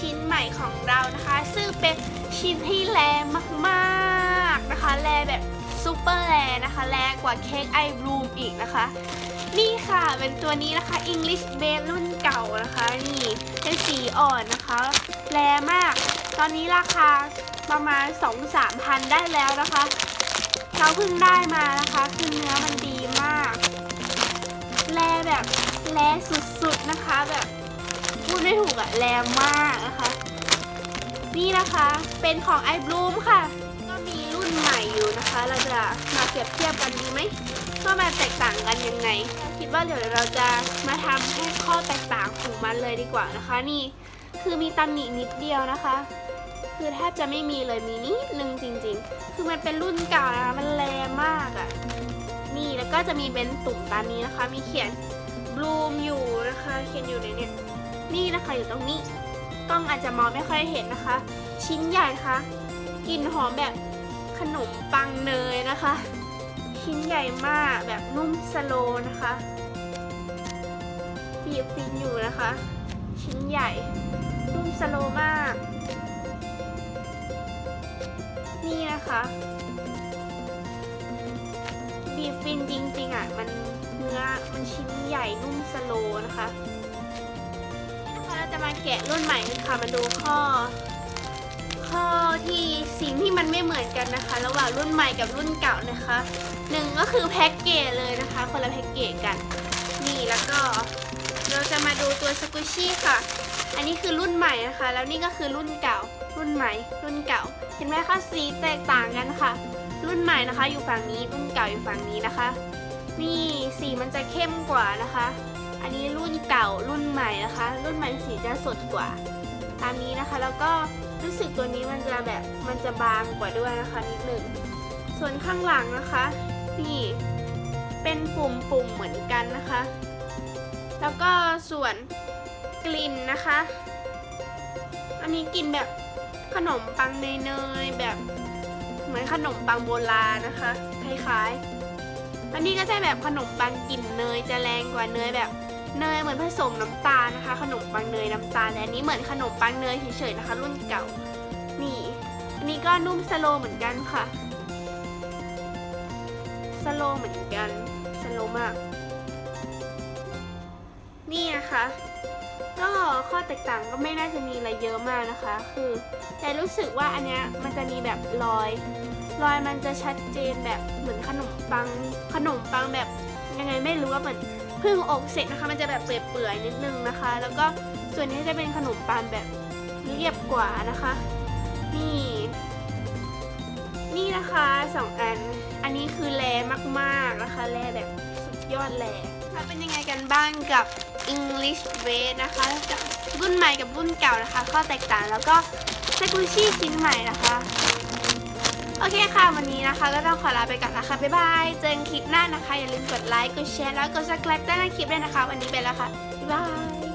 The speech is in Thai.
ชิ้นใหม่ของเรานะคะ ซึ่งเป็นชิ้นที่แรงมากๆนะคะ แรงแบบซูเปอร์แรงนะคะ แรงกว่าเค้กไอบลูมอีกนะคะ นี่ค่ะเป็นตัวนี้นะคะ English Base รุ่นเก่านะคะนี่เป็นสีอ่อนนะคะ แรงมาก ตอนนี้ราคาประมาณ 2-3พันได้แล้วนะคะเราเพิ่งได้มานะคะคือเนื้อมันดีมาก แลแบบแลสุดๆนะคะแบบ พูดไม่ถูกอะแลมากนะคะ นี่นะคะเป็นของไอบลูมค่ะ ก็มีรุ่นใหม่อยู่นะคะ เราจะมาเปรียบเทียบกันดีไหมว่ามันแตกต่างกันยังไงคิดว่าเดี๋ยวเราจะมาทำให้ข้อแตกต่างของมันเลยดีกว่านะคะ นี่คือมีตำหนินิดเดียวนะคะ คือแทบจะไม่มีเลยมีนิดนึงจริง ๆ คือมันเป็นรุ่นเก่านะคะมันแรงมากอะ่ะนี่แล้วก็จะมีเป็นตุ่มตามนี้นะคะ มีเขียนบลูมอยู่นะคะ เขียนอยู่ในเนี่ย นี่นะคะอยู่ตรงนี้ กล้องอาจจะมองไม่ค่อยเห็นนะคะ ชิ้นใหญ่นะคะกลิ่นหอมแบบขนมปังเนยนะคะ ชิ้นใหญ่มากแบบนุ่มสโลนะคะบีบฟินอยู่นะคะ ชิ้นใหญ่ นุ่มสโลมาก นี่นะคะบีบฟินจริงๆอะมันเนื้อมันชิ้นใหญ่นุ่มสโลนะคะ จะมาแกะรุ่นใหม่กันค่ะ มาดูข้อ ข้อที่สิ่งที่มันไม่เหมือนกันนะคะ ระหว่างรุ่นใหม่กับรุ่นเก่านะคะหนึ่งก็คือแพ็กเกจเลยนะคะ คนละแพ็กเกจกัน นี่แล้วก็ เราจะมาดูตัวสกุชชี่ค่ะ อันนี้คือรุ่นใหม่นะคะ แล้วนี่ก็คือรุ่นเก่า รุ่นใหม่ รุ่นเก่า เห็นไหมคะสีแตกต่างกันค่ะ รุ่นใหม่นะคะ อยู่ฝั่งนี้ รุ่นเก่าอยู่ฝั่งนี้นะคะ นี่สีมันจะเข้มกว่านะคะ อันนี้รุ่นเก่ารุ่นใหม่นะคะ รุ่นใหม่สีจะสดกว่า ตามนี้นะคะ แล้วก็รู้สึกตัวนี้มันจะแบบมันจะบางกว่าด้วยนะคะนิดหนึ่งส่วนข้างหลังนะคะ นี่เป็นปุ่มๆเหมือนกันนะคะ แล้วก็ส่วนกลิ่นนะคะ อันนี้กลิ่นแบบขนมปังเนยๆแบบเหมือนขนมปังโบราณนะคะ คล้ายๆ อันนี้ก็จะแบบขนมปังกลิ่นเนยจะแรงกว่าเนยแบบเนยเหมือนผสมน้ำตาลนะคะ ขนมปังเนยน้ำตาลแต่อันนี้เหมือนขนมปังเนยเฉยๆนะคะ รุ่นเก่า นี่อันนี้ก็นุ่มสโลเหมือนกันค่ะ สโลเหมือนกันสโลมาก นี่นะคะก็ข้อแตกต่างก็ไม่น่าจะมีอะไรเยอะมากนะคะ คือแต่รู้สึกว่าอันเนี้ยมันจะมีแบบรอย รอยมันจะชัดเจนแบบเหมือนขนมปังขนมปังแบบยังไงไม่รู้ว่าเหมือนเพิ่งอบเสร็จนะคะ มันจะแบบเปื่อยๆนิดนึงนะคะ แล้วก็ส่วนนี้จะเป็นขนมปังแบบเรียบกว่านะคะ นี่ นี่นะคะสองอัน อันนี้คือแลมากๆนะคะแลแบบสุดยอดแลค่ะเป็นยังไงกันบ้างกับ English w a y นะคะกับรุ่นใหม่กับรุ่นเก่านะคะ ข้อแตกต่างแล้วก็สกุชี่ชิ้นใหม่นะคะ โอเคค่ะ วันนี้นะคะก็ต้องขอลาไปก่อนนะคะ บ๊ายบาย เจอกันคลิปหน้านะคะ อย่าลืมกดไลค์ กดแชร์ แล้วกด subscribe ใต้หน้าคลิปด้วยนะคะ วันนี้ไปแล้วค่ะ บ๊ายบาย